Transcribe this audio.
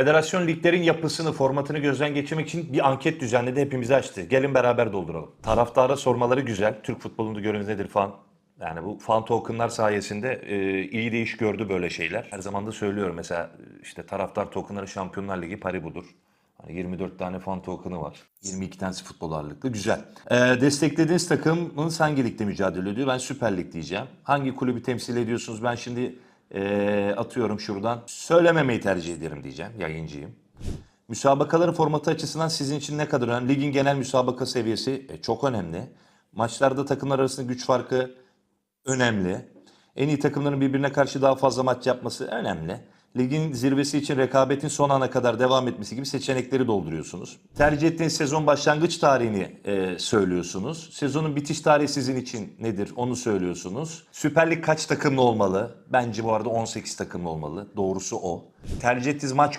Federasyon liglerin yapısını, formatını gözden geçirmek için bir anket düzenledi, hepimizi açtı. Gelin beraber dolduralım. Taraftara sormaları güzel. Türk futbolunda görünüz nedir falan. Yani bu fan tokenlar sayesinde e, iyi de iş gördü böyle şeyler. Her zaman da söylüyorum mesela e, işte taraftar tokenları Şampiyonlar Ligi pari budur. Hani 24 tane fan token'ı var. 22 tanesi futbol ağırlıklı. Güzel. Ee, desteklediğiniz takımınız hangi ligde mücadele ediyor? Ben Süper Lig diyeceğim. Hangi kulübü temsil ediyorsunuz? Ben şimdi ee, atıyorum şuradan. Söylememeyi tercih ederim diyeceğim. Yayıncıyım. Müsabakaların formatı açısından sizin için ne kadar önemli? Ligin genel müsabaka seviyesi e, çok önemli. Maçlarda takımlar arasında güç farkı önemli. En iyi takımların birbirine karşı daha fazla maç yapması önemli. Ligin zirvesi için rekabetin son ana kadar devam etmesi gibi seçenekleri dolduruyorsunuz. Tercih ettiğiniz sezon başlangıç tarihini e, söylüyorsunuz. Sezonun bitiş tarihi sizin için nedir onu söylüyorsunuz. Süper Lig kaç takımlı olmalı? Bence bu arada 18 takımlı olmalı. Doğrusu o. Tercih ettiğiniz maç günü